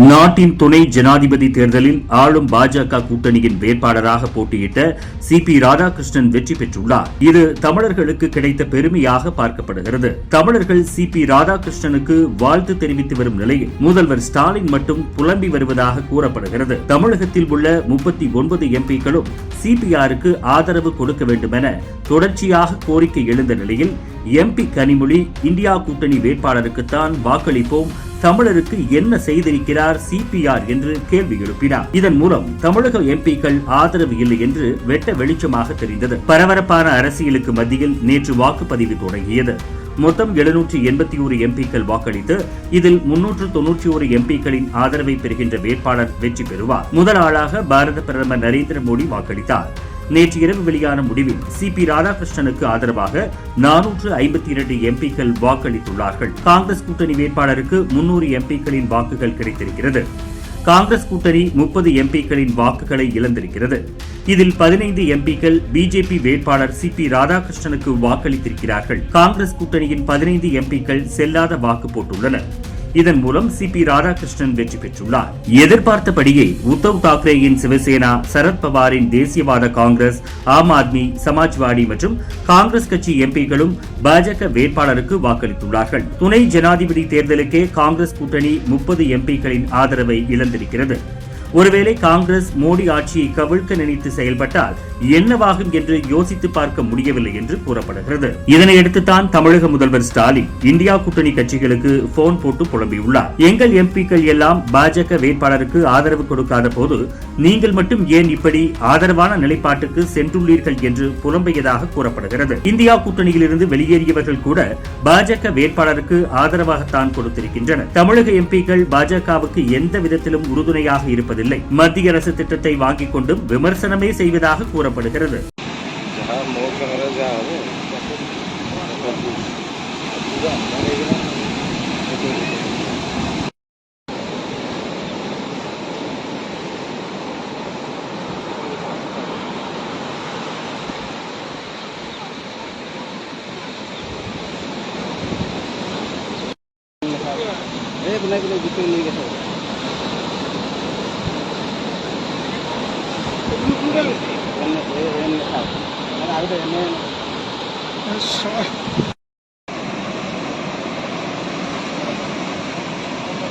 நாட்டின் துணை ஜனாதிபதி தேர்தலில் ஆளும் பாஜக கூட்டணியின் வேட்பாளராக போட்டியிட்ட சி பி ராதாகிருஷ்ணன் வெற்றி பெற்றுள்ளார். இது தமிழர்களுக்கு கிடைத்த பெருமையாக பார்க்கப்படுகிறது. தமிழர்கள் சி பி ராதாகிருஷ்ணனுக்கு வாழ்த்து தெரிவித்து வரும் நிலையில் முதல்வர் ஸ்டாலின் மட்டும் புலம்பி வருவதாக கூறப்படுகிறது. தமிழகத்தில் உள்ள முப்பத்தி ஒன்பது எம்பிக்களும் சிபிஆருக்கு ஆதரவு கொடுக்க வேண்டுமென தொடர்ச்சியாக கோரிக்கை எழுந்த நிலையில் எம்பி கனிமொழி இந்தியா கூட்டணி வேட்பாளருக்குத்தான் வாக்களிப்போம் தமிழருக்கு என்ன செய்திருக்கிறார் சிபிஆர் என்று கேள்வி எழுப்பினார். இதன் மூலம் தமிழக எம்பிக்கள் ஆதரவு இல்லை என்று வெட்ட வெளிச்சமாக தெரிந்தது. பரபரப்பான அரசியலுக்கு மத்தியில் நேற்று வாக்குப்பதிவு தொடங்கியது. மொத்தம் எழுநூற்றி எண்பத்தி ஒரு எம்பிக்கள் வாக்களித்து இதில் முன்னூற்று தொன்னூற்றி ஒரு எம்பிக்களின் ஆதரவை பெறுகின்ற வேட்பாளர் வெற்றி பெறுவார். முதல் ஆளாக பாரத பிரதமர் நரேந்திர மோடி வாக்களித்தார். நேற்று இரவு வெளியான முடிவில் சி பி ராதாகிருஷ்ணனுக்கு ஆதரவாக நானூற்று ஐம்பத்தி இரண்டு எம்பிக்கள் வாக்களித்துள்ளார்கள். காங்கிரஸ் கூட்டணி வேட்பாளருக்கு முன்னூறு எம்பிக்களின் வாக்குகள் கிடைத்திருக்கிறது. காங்கிரஸ் கூட்டணி முப்பது எம்பிக்களின் வாக்குகளை இழந்திருக்கிறது. இதில் பதினைந்து எம்பிக்கள் பிஜேபி வேட்பாளர் சி பி ராதாகிருஷ்ணனுக்கு வாக்களித்திருக்கிறார்கள். காங்கிரஸ் கூட்டணியின் பதினைந்து எம்பிக்கள் செல்லாத வாக்கு போட்டுள்ளனர். இதன் மூலம் சி பி ராதாகிருஷ்ணன் வெற்றி பெற்றுள்ளார். எதிர்பார்த்தபடியே உத்தவ் தாக்கரேயின் சிவசேனா சரத்பவாரின் தேசியவாத காங்கிரஸ் ஆம் ஆத்மி சமாஜ்வாடி மற்றும் காங்கிரஸ் கட்சி எம்பிக்களும் பாஜக வேட்பாளருக்கு வாக்களித்துள்ளார்கள். துணை ஜனாதிபதி தேர்தலுக்கே காங்கிரஸ் கூட்டணி முப்பது எம்பிக்களின் ஆதரவை இழந்திருக்கிறது. ஒருவேளை காங்கிரஸ் மோடி ஆட்சியை கவிழ்க்க நினைத்து செயல்பட்டால் என்னவாகும் என்று யோசித்து பார்க்க முடியவில்லை என்று கூறப்படுகிறது. இதனையடுத்துதான் தமிழக முதல்வர் ஸ்டாலின் இந்தியா கூட்டணி கட்சிகளுக்கு போன் போட்டு புலம்பியுள்ளார். எங்கள் எம்பிக்கள் எல்லாம் பாஜக வேட்பாளருக்கு ஆதரவு கொடுக்காத போது நீங்கள் மட்டும் ஏன் இப்படி ஆதரவான நிலைப்பாட்டுக்கு சென்றுள்ளீர்கள் என்று புலம்பியதாக கூறப்படுகிறது. இந்தியா கூட்டணியிலிருந்து வெளியேறியவர்கள் கூட பாஜக வேட்பாளருக்கு ஆதரவாகத்தான் கொடுத்திருக்கின்றனர். தமிழக எம்பிக்கள் பாஜகவுக்கு எந்த விதத்திலும் உறுதுணையாக இருப்பதில்லை. செய்யவில்லை மத்திய அரசு திட்டத்தை வாங்கிக் கொண்டும் விமர்சனமே செய்வதாக கூறப்படுகிறது. नहीं नहीं ಎಣ್ಣೆ ಎಣ್ಣೆ ಸಾಕು ಅದು ಎಣ್ಣೆ